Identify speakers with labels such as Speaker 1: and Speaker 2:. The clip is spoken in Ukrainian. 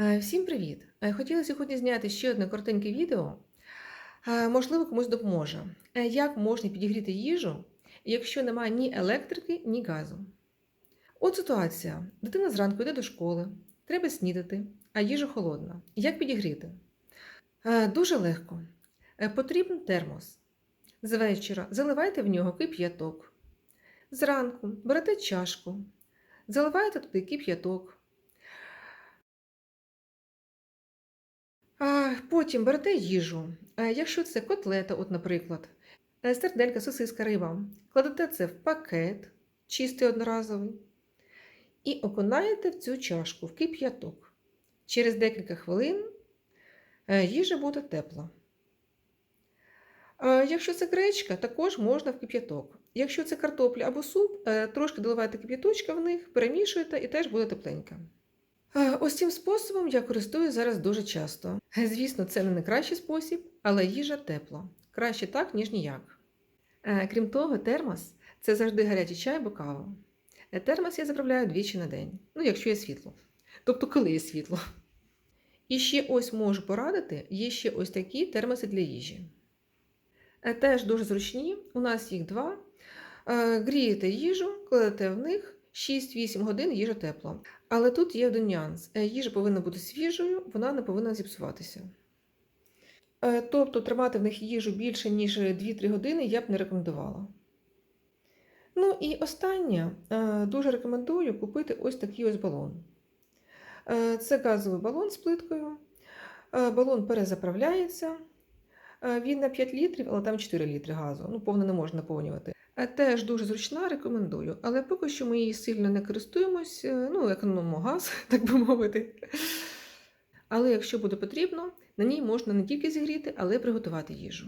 Speaker 1: Е, Всім привіт! Е, Хотіла сьогодні зняти ще одне коротеньке відео. Е, Можливо, комусь допоможе. Як можна підігріти їжу, якщо немає ні електрики, ні газу? От ситуація: дитина зранку йде до школи, треба снідати, а їжа холодна. Як підігріти? Дуже легко. Потрібен термос. З вечора заливайте в нього кип'яток. Зранку берете чашку, заливаєте туди кип'яток. А, Потім берете їжу. Якщо це котлета, от, наприклад, е, серделька, сосиска, риба, кладете це в пакет, чистий одноразовий, і окунаєте в цю чашку в кип'яток. Через декілька хвилин е, їжа буде тепла. Якщо це гречка, також можна в кип'яток. Якщо це картопля або суп, е, трошки доливаєте кип'яточка в них, перемішуєте і теж буде тепленька. Е, Ось цим способом я користуюсь зараз дуже часто. Звісно, це не найкращий спосіб, але їжа тепла. Краще так, ніж ніяк. Е, Крім того, термос це завжди гарячий чай або кава. Е, Термос я заправляю двічі на день, ну якщо є світло. Тобто, коли є світло. І ще ось можу порадити: є ще ось такі термоси для їжі. Теж дуже зручні, у нас їх два. Грієте їжу, кладете в них 6-8 годин їжа тепла. Але тут є один нюанс. Е, Їжа повинна бути свіжою, вона не повинна зіпсуватися. Е, Тобто тримати в них їжу більше, ніж 2-3 години я б не рекомендувала. Ну і останнє, Е, дуже рекомендую купити ось такий ось балон. Це газовий балон з плиткою. Балон перезаправляється. Він на 5 літрів, але там 4 літри газу. Ну, повно не можна наповнювати. Е, Теж дуже зручна, рекомендую. Але поки що ми її сильно не користуємось, е, ну, економимо газ, так би мовити. Але якщо буде потрібно, на ній можна не тільки зігріти, але й приготувати їжу.